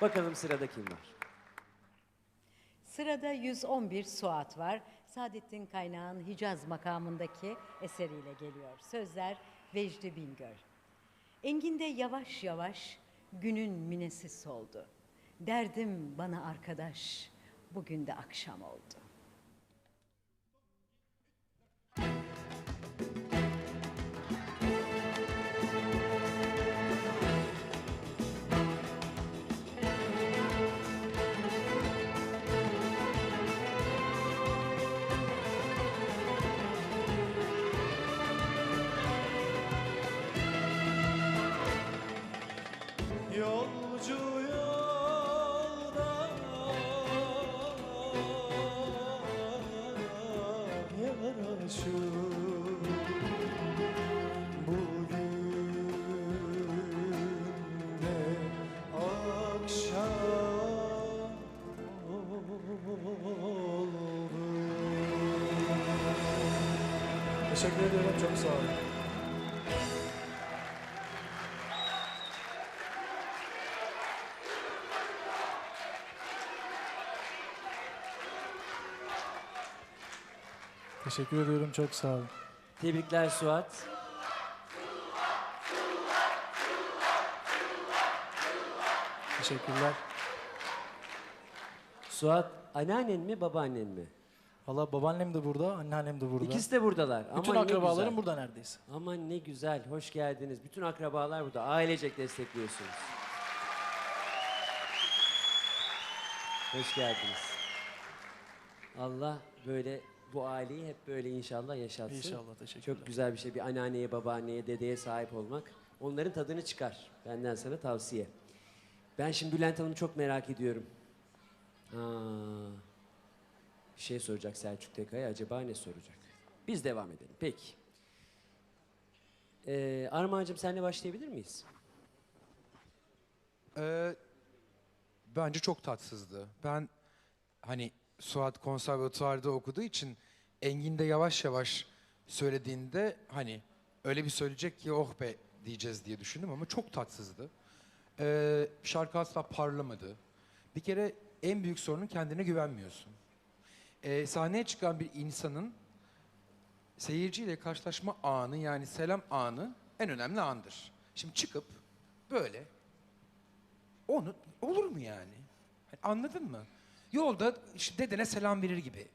Bakalım sırada kim var? Sırada 111 Suat var. Saadettin Kaynağ'ın Hicaz makamındaki eseriyle geliyor. Sözler Vecdi Bingöl. Enginde yavaş yavaş günün minesi soldu. Derdim bana arkadaş, bugün de akşam oldu. Teşekkür ediyorum, çok sağ olun. Teşekkür ediyorum, çok sağ olun. Tebrikler Suat. Teşekkürler. Suat anneannen mi babaannen mi? Valla babaannem de burada, anneannem de burada. İkisi de buradalar. Bütün Aman ne akrabalarım güzel. burada neredeyse. Aman ne güzel, hoş geldiniz. Bütün akrabalar burada. Ailecek destekliyorsunuz. Hoş geldiniz. Allah böyle bu aileyi hep böyle inşallah yaşatsın. İnşallah, teşekkürler. Çok güzel bir şey. Bir anneanneye, babaanneye, dedeye sahip olmak. Onların tadını çıkar. Benden sana tavsiye. Ben şimdi Bülent Hanım'ı çok merak ediyorum. Ha, şey soracak Selçuk Tekay'a. Acaba ne soracak? Biz devam edelim. Peki. Ee, Armağan'cığım senle başlayabilir miyiz? Ee, bence çok tatsızdı. Ben hani Suat konservatuvarda okuduğu için Engin de yavaş yavaş söylediğinde hani öyle bir söyleyecek ki oh be diyeceğiz diye düşündüm ama çok tatsızdı. Ee, şarkı asla parlamadı. Bir kere en büyük sorunun kendine güvenmiyorsun. Ee, sahneye çıkan bir insanın seyirciyle karşılaşma anı yani selam anı en önemli andır. Şimdi çıkıp böyle onu olur mu yani? Hani Anladın mı? Yolda işte dedene selam verir gibi.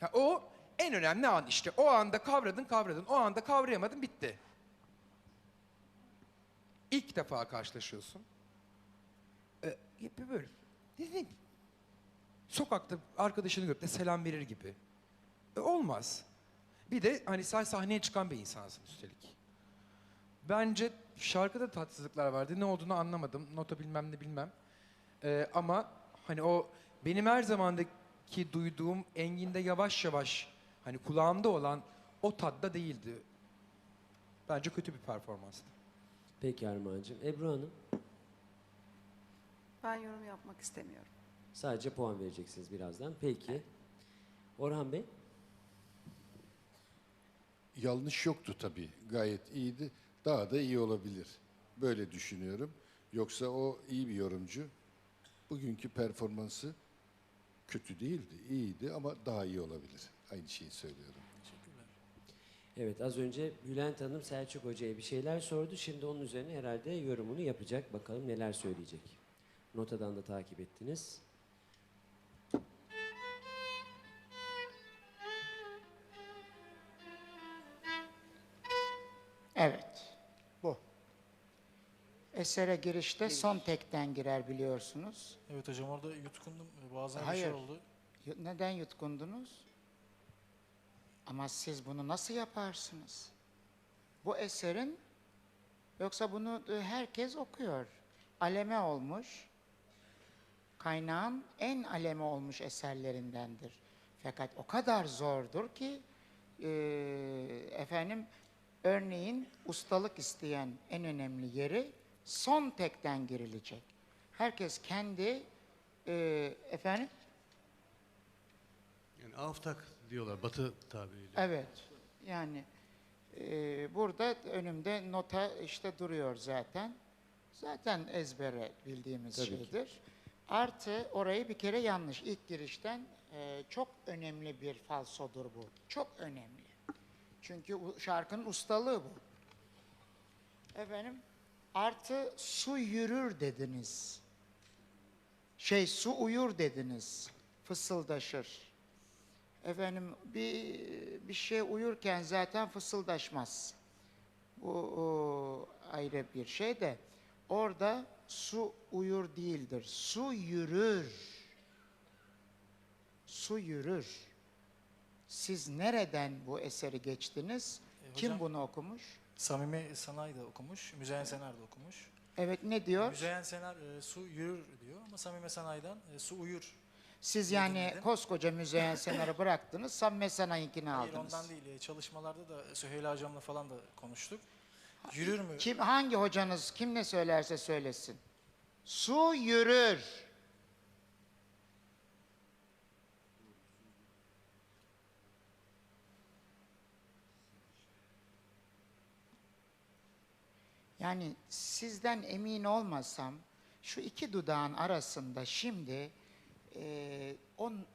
Ya o en önemli an işte. O anda kavradın kavradın. O anda kavrayamadın bitti. İlk defa karşılaşıyorsun. Ee, böyle. Ne. Sokakta arkadaşını görüp de selam verir gibi. E, olmaz. Bir de hani sen sahneye çıkan bir insansın üstelik. Bence şarkıda tatsızlıklar vardı. Ne olduğunu anlamadım. Nota bilmem ne bilmem. Ee, ama hani o benim her zamandaki duyduğum Engin'de yavaş yavaş hani kulağımda olan o tadda değildi. Bence kötü bir performanstı. Peki Armağan'cığım. Ebru Hanım Ben yorum yapmak istemiyorum. Sadece puan vereceksiniz birazdan. Peki. Orhan Bey. Yanlış yoktu tabii. Gayet iyiydi. Daha da iyi olabilir. Böyle düşünüyorum. Yoksa o iyi bir yorumcu. Bugünkü performansı kötü değildi. iyiydi ama daha iyi olabilir. Aynı şeyi söylüyorum. Evet az önce Bülent Hanım Selçuk Hoca'ya bir şeyler sordu. Şimdi onun üzerine herhalde yorumunu yapacak. Bakalım neler söyleyecek. Notadan da takip ettiniz. Esere girişte son tekten girer biliyorsunuz. Evet hocam orada yutkundum. Bazen bir Hayır. şey oldu. Neden yutkundunuz? Ama siz bunu nasıl yaparsınız? Bu eserin, yoksa bunu e, herkes okuyor. Aleme olmuş, kaynağın en aleme olmuş eserlerindendir. Fakat o kadar zordur ki, e, efendim, örneğin ustalık isteyen en önemli yeri son tekten girilecek. Herkes kendi, e, efendim, Yani aftak diyorlar batı tabiriyle. Evet. Yani e, burada önümde nota işte duruyor zaten. zaten ezbere bildiğimiz Tabii ki. şeydir. Artı orayı bir kere yanlış. İlk girişten e, çok önemli bir falsodur bu. Çok önemli. Çünkü şarkının ustalığı bu. Efendim, artı su yürür dediniz. Şey su uyur dediniz. Fısıldaşır. Efendim bir bir şey uyurken zaten fısıldaşmaz. Bu o, ayrı bir şey de orada su uyur değildir. Su yürür. Su yürür. Siz nereden bu eseri geçtiniz? E, Kim hocam- bunu okumuş? Samimi Sanay da okumuş, Müzeyyen Senar da okumuş. Evet ne diyor? Müzeyyen Senar e, su yürür diyor ama Samimi Sanay'dan e, su uyur. Siz yani dinledim. koskoca Müzeyyen Senar'ı bıraktınız, Samme Sanay'ınkini Hayır aldınız. ondan değil. e, Çalışmalarda da Süheyla hocamla falan da konuştuk. Yürür mü? Kim hangi hocanız kim ne söylerse söylesin. Su yürür. Yani sizden emin olmasam şu iki dudağın arasında şimdi eee on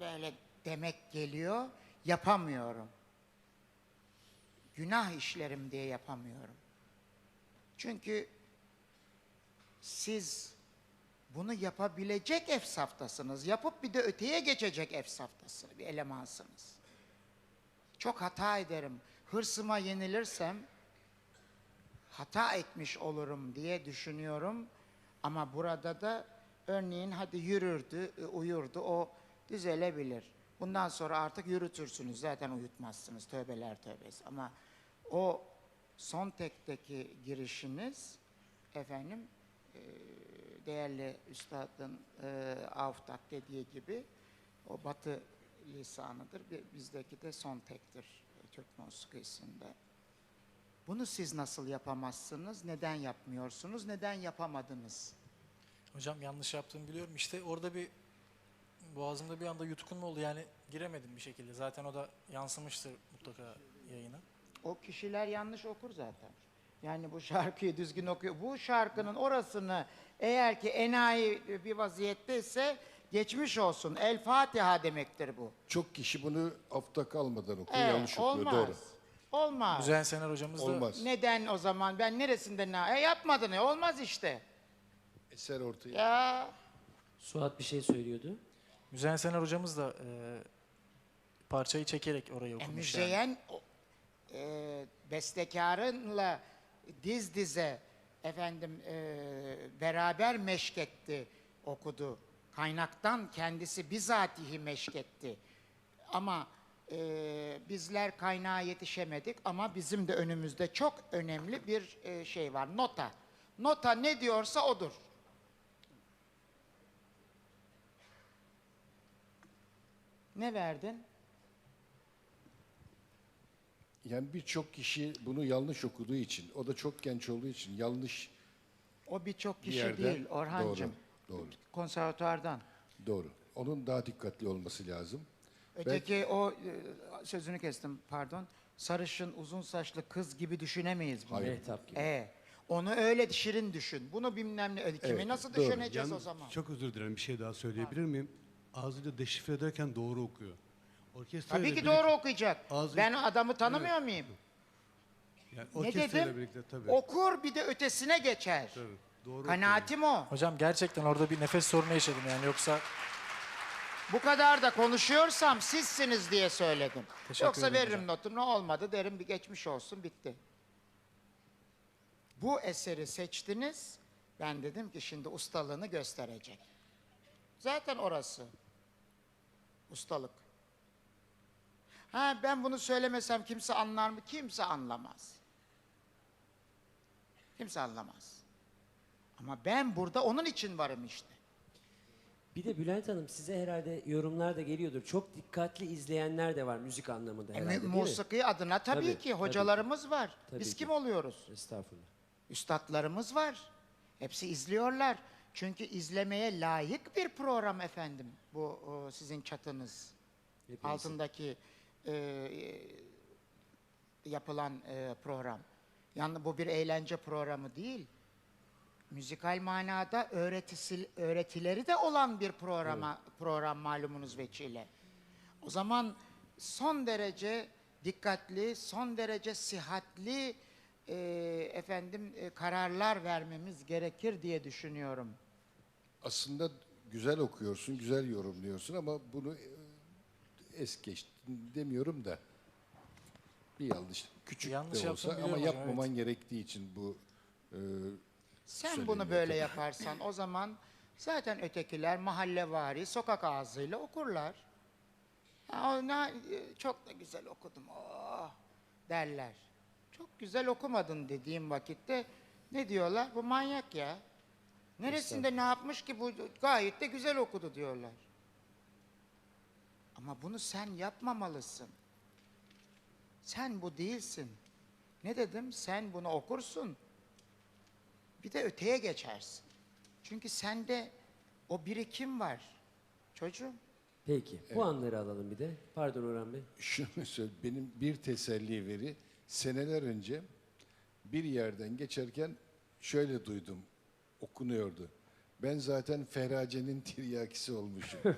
böyle demek geliyor yapamıyorum günah işlerim diye yapamıyorum. Çünkü siz bunu yapabilecek efsaftasınız. Yapıp bir de öteye geçecek efsaftası bir elemansınız. Çok hata ederim. Hırsıma yenilirsem hata etmiş olurum diye düşünüyorum. Ama burada da örneğin hadi yürürdü, e, uyurdu o düzelebilir. Bundan sonra artık yürütürsünüz. Zaten uyutmazsınız. Tövbeler tövbesi. Ama o son tekteki girişiniz efendim e, değerli üstadın e, Avtak dediği gibi o batı lisanıdır. Bi- Bizdeki de son tektir Türk musikisinde. Bunu siz nasıl yapamazsınız? Neden yapmıyorsunuz? Neden yapamadınız? Hocam yanlış yaptığımı biliyorum. İşte orada bir boğazımda bir anda yutkunma oldu. Yani giremedim bir şekilde. Zaten o da yansımıştır mutlaka yayına. O kişiler yanlış okur zaten. Yani bu şarkıyı düzgün okuyor. Bu şarkının orasını eğer ki enayi bir vaziyetteyse geçmiş olsun. El Fatiha demektir bu. Çok kişi bunu afta kalmadan okuyor, Evet, yanlış okuyor. olmaz. Doğru. Olmaz. Müzeyyen Senar hocamız da Olmaz. Neden o zaman? Ben neresinde ne? E yapmadın e olmaz işte. Eser ortaya. Ya Suat bir şey söylüyordu. Müzeyyen Senar hocamız da e, parçayı çekerek orayı e, okumuş. yani. o- e, bestekarınla diz dize efendim e, beraber meşketti okudu. Kaynaktan kendisi bizatihi meşketti. Ama e, bizler kaynağa yetişemedik ama bizim de önümüzde çok önemli bir e, şey var. Nota. Nota ne diyorsa odur. Ne verdin? Yani birçok kişi bunu yanlış okuduğu için, o da çok genç olduğu için yanlış O birçok bir kişi yerden. değil Orhancığım. Doğru, doğru, Konservatuardan. doğru. Onun daha dikkatli olması lazım. Öteki o e, sözünü kestim pardon. Sarışın uzun saçlı kız gibi düşünemeyiz bunu. Hayır. Mehtap gibi. E, onu öyle şirin düşün. Bunu bilmem ne. Kimi Evet, nasıl doğru. düşüneceğiz o Yalnız zaman? Çok özür dilerim bir şey daha söyleyebilir miyim? Ağzıyla deşifre ederken doğru okuyor. Orkestra Tabii ki birlikte- doğru okuyacak. Ağzı- Ben adamı tanımıyor muyum? Yani Ne dedim? birlikte tabii. Okur bir de ötesine geçer. tabii. Doğru Kanaatim o. Hocam gerçekten orada bir nefes sorunu yaşadım yani yoksa Bu kadar da konuşuyorsam sizsiniz diye söyledim. Teşekkür Yoksa ederim veririm hocam. notu ne olmadı derim bir geçmiş olsun bitti. Bu eseri seçtiniz. Ben dedim ki şimdi ustalığını gösterecek. Zaten orası. Ustalık. Ha ben bunu söylemesem kimse anlar mı? Kimse anlamaz. Kimse anlamaz. Ama ben burada onun için varım işte. Bir de Bülent Hanım size herhalde yorumlar da geliyordur. Çok dikkatli izleyenler de var müzik anlamında E, herhalde mü- değil mi? musiki adına tabii, Tabii, ki tabii hocalarımız var. Tabii Biz ki. kim oluyoruz? Estağfurullah. Üstadlarımız var. Hepsi izliyorlar. Çünkü izlemeye layık bir program efendim bu o, sizin çatınız. Hepinizin. Altındaki e, e, yapılan e, program. Yani bu bir eğlence programı değil. Müzikal manada öğretisi, öğretileri de olan bir programa, program malumunuz veçile. O zaman son derece dikkatli, son derece sihatli e, efendim e, kararlar vermemiz gerekir diye düşünüyorum. Aslında güzel okuyorsun, güzel yorumluyorsun ama bunu e, es geçtin demiyorum da bir yanlış küçük Yanlış de olsa ama hocam, yapmaman gerektiği için bu e, Sen Söyleyeyim bunu böyle tabii. yaparsan o zaman zaten ötekiler mahallevari sokak ağzıyla okurlar. Ha, o ne, çok da güzel okudum oh, derler. Çok güzel okumadın dediğim vakitte ne diyorlar? Bu manyak ya. Neresinde ne yapmış ki bu gayet de güzel okudu diyorlar. Ama bunu sen yapmamalısın. Sen bu değilsin. Ne dedim? Sen bunu okursun. Bir de öteye geçersin. Çünkü sende o birikim var. Çocuğum. Peki. Puanları alalım bir de. Pardon Orhan Bey. şunu söyle benim bir teselli veri seneler önce bir yerden geçerken şöyle duydum okunuyordu. Ben zaten Ferace'nin tiryakisi olmuşum.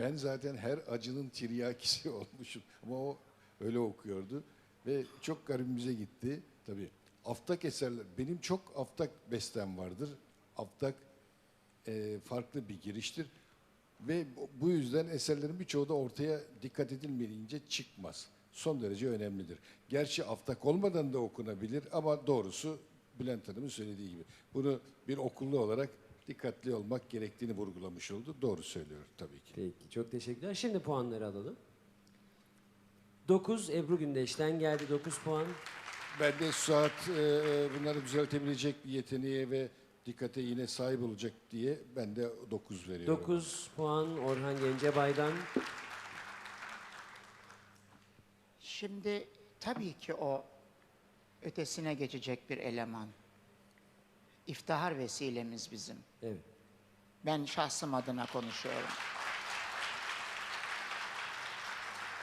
ben zaten her acının tiryakisi olmuşum. Ama o öyle okuyordu ve çok garibimize gitti. Tabii aftak eserler benim çok aftak bestem vardır. Aftak e, farklı bir giriştir. Ve bu- yüzden eserlerin birçoğu da ortaya dikkat edilmeyince çıkmaz. Son derece önemlidir. Gerçi aftak olmadan da okunabilir ama doğrusu Bülent Hanım'ın söylediği gibi. Bunu bir okullu olarak dikkatli olmak gerektiğini vurgulamış oldu. Doğru söylüyor tabii ki. Peki. Çok teşekkürler. Şimdi puanları alalım. 9 Ebru Gündeş'ten geldi 9 puan. Ben de Suat e, bunları düzeltebilecek bir yeteneğe ve dikkate yine sahip olacak diye ben de 9 veriyorum. 9 puan Orhan Gencebay'dan. Şimdi tabii ki o ötesine geçecek bir eleman. İftihar vesilemiz bizim. Evet. Ben şahsım adına konuşuyorum.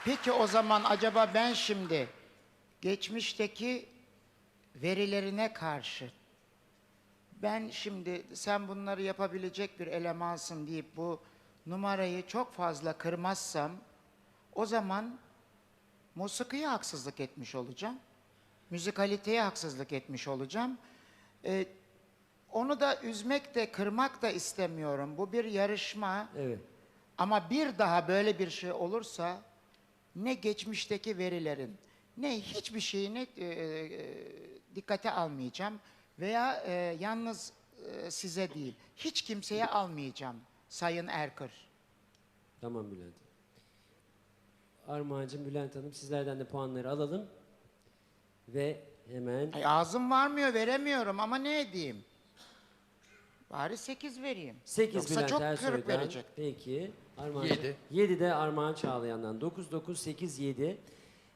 Peki o zaman acaba ben şimdi geçmişteki verilerine karşı ben şimdi sen bunları yapabilecek bir elemansın deyip bu numarayı çok fazla kırmazsam o zaman musikiye haksızlık etmiş olacağım. Müzikaliteye haksızlık etmiş olacağım. Ee, onu da üzmek de kırmak da istemiyorum. Bu bir yarışma. Evet. Ama bir daha böyle bir şey olursa ne geçmişteki verilerin ne hiçbir şeyini e, e, dikkate almayacağım veya e, yalnız e, size değil hiç kimseye almayacağım Sayın Erkır. Tamam Bülent. Armağan'cığım, Bülent Hanım sizlerden de puanları alalım. Ve hemen Ay, ağzım varmıyor veremiyorum ama ne edeyim? Bari 8 vereyim. 8 Yoksa Bülent çok kırık verecek. Peki. Armağan. Yedi. 7 de Armağan Çağlayan'dan. 9 9 8 7.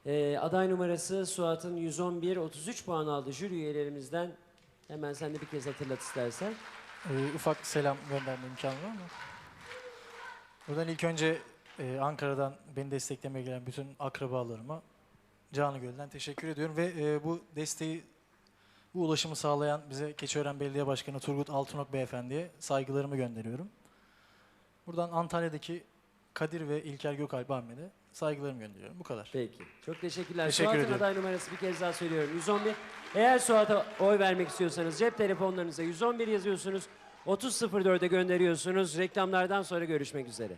Ee, aday numarası Suat'ın 111 33 puan aldı jüri üyelerimizden. Hemen sen de bir kez hatırlat istersen. Ee, ufak selam gönderme imkanı var mı? Buradan ilk önce e, Ankara'dan beni desteklemeye gelen bütün akrabalarıma canı gölden teşekkür ediyorum ve e, bu desteği bu ulaşımı sağlayan bize Keçiören Belediye Başkanı Turgut Altınok Beyefendi'ye saygılarımı gönderiyorum. Buradan Antalya'daki Kadir ve İlker Gökalp Ahmet'e saygılarımı gönderiyorum. Bu kadar. Peki. Çok teşekkürler. Teşekkür Suat'ın ediyorum. aday numarası bir kez daha söylüyorum. 111. Eğer Suat'a oy vermek istiyorsanız cep telefonlarınıza 111 yazıyorsunuz. 3004'e gönderiyorsunuz. Reklamlardan sonra görüşmek üzere.